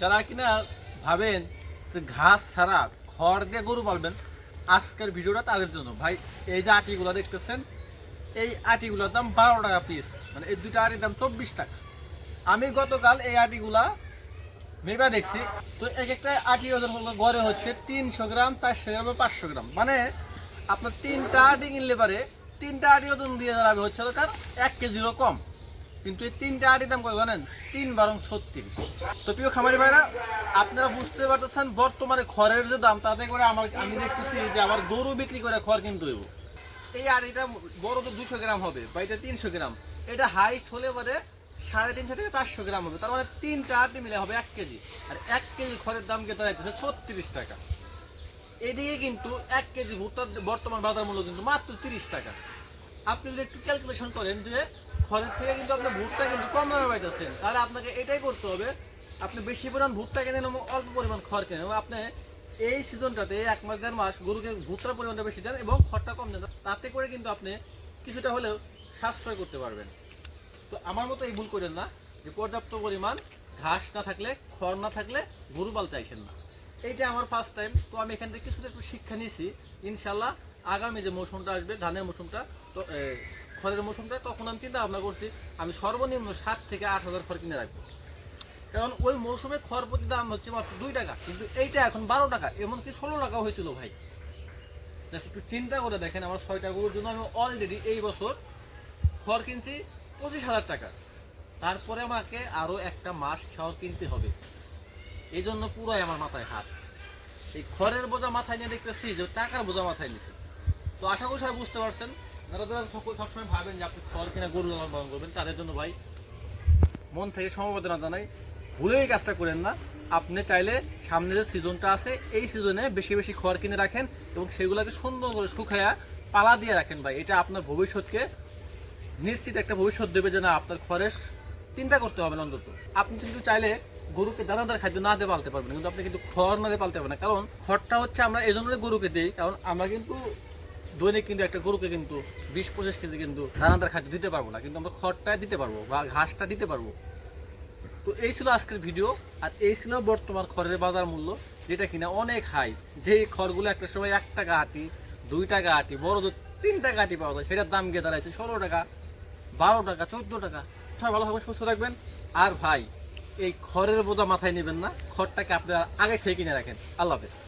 যারা কিনা ভাবেন যে ঘাস ছাড়া খড় দিয়ে গরু পালবেন, আজকের ভিডিওটা তাদের জন্য। ভাই, এই যে আটিগুলো দেখতেছেন, এই আটিগুলোর দাম বারো টাকা পিস মানে এই দুইটা আটির দাম চব্বিশ টাকা। আমি গতকাল এই আটিগুলা মেবা দেখছি, তো এক একটা আটি ওজন গড়ে হচ্ছে তিনশো গ্রাম, চারশো গ্রাম পাঁচশো গ্রাম। মানে আপনার তিনটা আটি কিনলে পারে, তিনটা আটি ওজন দিয়ে দাঁড়াবে হচ্ছে তার এক কেজিরও কম। কিন্তু এই তিনটা আটির দাম কত জানেন? তিন বারং ছত্রিশ। তো প্রিয় খামারি ভাইরা, আপনারা বুঝতে পারতেছেন বর্তমানে খড়ের যে দাম, তাতে করে আমার আমি দেখতেছি যে আমার গরু বিক্রি করে খড় কিনতে এই আটিটা বড় তো দুশো গ্রাম হবে, বা এটা তিনশো গ্রাম। এটা হাইস্ট হলে পরে সাড়ে তিনশো থেকে চারশো গ্রাম হবে। তার মানে তিনটা আটি মিলে হবে এক কেজি। আর এক কেজি খড়ের দাম কে দাঁড়াইতেছে ছত্রিশ টাকা। এদিকে কিন্তু এক কেজি ভুট্টার বর্তমান বাজার মূল্য কিন্তু মাত্র তিরিশ টাকা। আপনি যদি একটু ক্যালকুলেশন করেন যে খড়ের থেকে কিন্তু আপনি ভুট্টা কিন্তু কম দামে পাইতেছেন। তাহলে আপনাকে এটাই করতে হবে, আপনি বেশি পরিমাণ ভুট্টা কেনেন এবং অল্প পরিমাণ খড় কেনেন এবং আপনি এই সিজনটাতে এক মাস, দেড় মাস গরুকে ভুট্টার পরিমাণটা বেশি দেন এবং খড়টা কম দেন। তাতে করে কিন্তু আপনি কিছুটা হলেও সাশ্রয় করতে পারবেন। তো আমার মতো এই ভুল করেন না, যে পর্যাপ্ত পরিমাণ ঘাস না থাকলে, খড় না থাকলে গরু পালতে আইসেন না। এইটা আমার ফার্স্ট টাইম তো আমি এখান থেকে কিছুটা একটু শিক্ষা নিয়েছি। ইনশাল্লাহ আগামী যে মৌসুমটা আসবে, ধানের মৌসুমটা, তো খড়ের মৌসুমটা, তখন আমি চিন্তা ভাবনা করছি, আমি সর্বনিম্ন সাত থেকে আট হাজার খড় কিনে রাখব। কারণ ওই মৌসুমে খড় প্রতি দাম হচ্ছে মাত্র দুই টাকা, কিন্তু এইটা এখন বারো টাকা, এমনকি ষোলো টাকা হয়েছিল ভাই। একটু চিন্তা করে দেখেন আমার ছয়টা গরুর জন্য আমি অলরেডি এই বছর খড় কিনছি পঁচিশ হাজার টাকা। তারপরে আমাকে আরও একটা মাস খাওয়ার কিনতে হবে। এই জন্য পুরাই আমার মাথায় হাত। এই খড়ের বোঝা মাথায় নিয়ে দেখতেছি যে টাকার বোঝা মাথায় নিছে। তো আশা করি সবাই বুঝতে পারছেন ভাবেন যে আপনি খড় তাদের জন্য ভাই মন থেকে সমবেদনা জানাই ভুলেই কাজটা করেন না। আপনি চাইলে সামনে যে সিজনটা আছে, এই সিজনে বেশি বেশি খড় কিনে রাখেন এবং সেগুলোকে সুন্দর করে শুকায়া পালা দিয়ে রাখেন ভাই। এটা আপনার ভবিষ্যৎকে নিশ্চিত একটা ভবিষ্যৎ দেবে যে না, আপনার খরচ চিন্তা করতে হবে না অন্তত। আপনি কিন্তু চাইলে গরুকে দানাদার খাদ্য না দিয়ে পালতে পারবেন কিন্তু আপনি কিন্তু খড় না দিয়ে পালতে পারবেন না। কারণ খড়টা হচ্ছে আমরা এই জন্য গরুকে দিই, কারণ আমরা কিন্তু দৈনিক কিন্তু একটা গরুকে কিন্তু বিশ পঁচিশ কেজি কিন্তু দানাদার খাদ্য দিতে পারব না, কিন্তু আমরা খড়টা দিতে পারব বা ঘাসটা দিতে পারব। তো এই ছিল আজকের ভিডিও আর এই ছিল বর্তমান খড়ের বাজার মূল্য, যেটা কিনা অনেক হাই যে খড়গুলো একটা সময় এক টাকা আটি, দুই টাকা আটি, বড় তো তিন টাকা আটি পাওয়া যায়, সেটার দাম গিয়ে দাঁড়াইছে ষোলো টাকা, বারো টাকা, চোদ্দ টাকা। সবাই ভালো থাকবেন, সুস্থ থাকবেন। আর ভাই, এই খড়ের বোঝা মাথায় নেবেন না, খড়টাকে আপনারা আগে খেয়ে কিনে রাখেন। আল্লাহ হাফেজ।